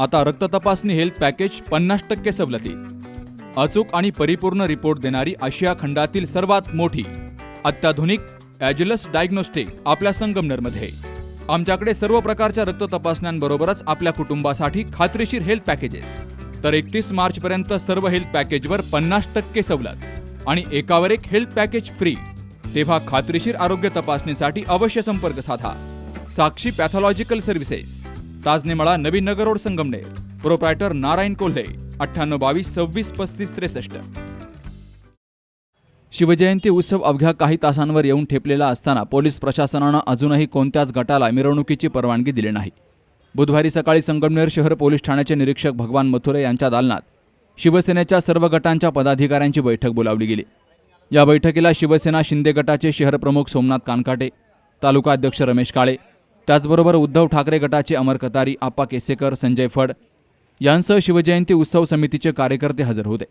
आता रक्त तपासणी हेल्थ पॅकेज पन्नास टक्के सवलती. अचूक आणि परिपूर्ण रिपोर्ट देणारी आशिया खंडातील सर्वात मोठी अत्याधुनिक ॲज्युलस डायग्नोस्टिक आपल्या संगमनेरमध्ये. आमच्याकडे सर्व प्रकारच्या रक्त तपासण्यांबरोबरच आपल्या कुटुंबासाठी खात्रीशीर हेल्थ पॅकेजेस तर एकतीस मार्च पर्यंत सर्व हेल्थ पॅकेजवर पन्नास टक्के सवलत आणि एकावर एक हेल्थ पॅकेज फ्री तेव्हा खात्रीशीर आरोग्य तपासणीसाठी अवश्य संपर्क साधा. Sakshi pathological services Tajnemala Navin Nagar road Sangamner. Proprietor Narayan Kolhe अठ्ठ्याण्णव बावीस सव्वीस पस्तीस त्रेसष्ट. शिवजयंती उत्सव अवघ्या काही तासांवर येऊन ठेपलेला असताना पोलीस प्रशासनानं अजूनही कोणत्याच गटाला मिरवणुकीची परवानगी दिली नाही. बुधवारी सकाळी संगमनेर शहर पोलीस ठाण्याचे निरीक्षक भगवान मथुरे यांच्या दालनात शिवसेनेच्या सर्व गटांच्या पदाधिकाऱ्यांची बैठक बोलावली गेली. या बैठकीला शिवसेना शिंदे गटाचे शहरप्रमुख सोमनाथ कानकाटे तालुका अध्यक्ष रमेश काळे त्याचबरोबर उद्धव ठाकरे गटाचे अमर कतारी आप्पा केसेकर संजय फड यांसह शिवजयंती उत्सव समितीचे कार्यकर्ते हजर होते.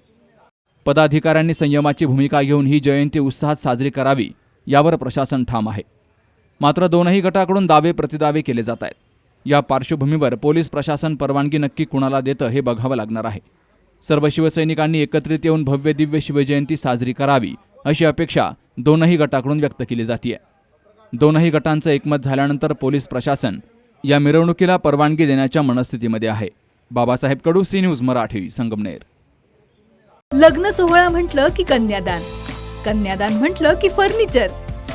पदाधिकाऱ्यांनी संयमाची भूमिका घेऊन ही जयंती उत्साहात साजरी करावी यावर प्रशासन ठाम आहे. मात्र दोनही गटाकडून दावे प्रतिदावे केले जात आहेत. या पार्श्वभूमीवर पोलीस प्रशासन परवानगी नक्की कुणाला देतं हे बघावं लागणार आहे. सर्व शिवसैनिकांनी एकत्रित येऊन भव्य दिव्य शिवजयंती साजरी करावी अशी अपेक्षा दोनही गटाकडून व्यक्त केली जाते दोनही गटांचं एकमत झाल्यानंतर पोलीस प्रशासन या मिरवणुकीला परवानगी देण्याच्या मनस्थितीमध्ये आहे. Babasaheb Kadu C news Marathi Sangamner. लग्न सोहळा म्हटलं की कन्यादान. कन्यादान म्हटलं की फर्निचर.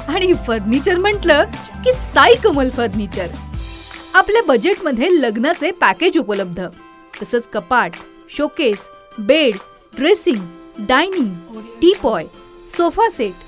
आणि फर्निचर म्हटलं की साई कमल फर्निचर. आपल्या बजेटमध्ये लग्नाचे पॅकेज उपलब्ध. तसंच कपाट showcase bed dressing dining teapoy sofa set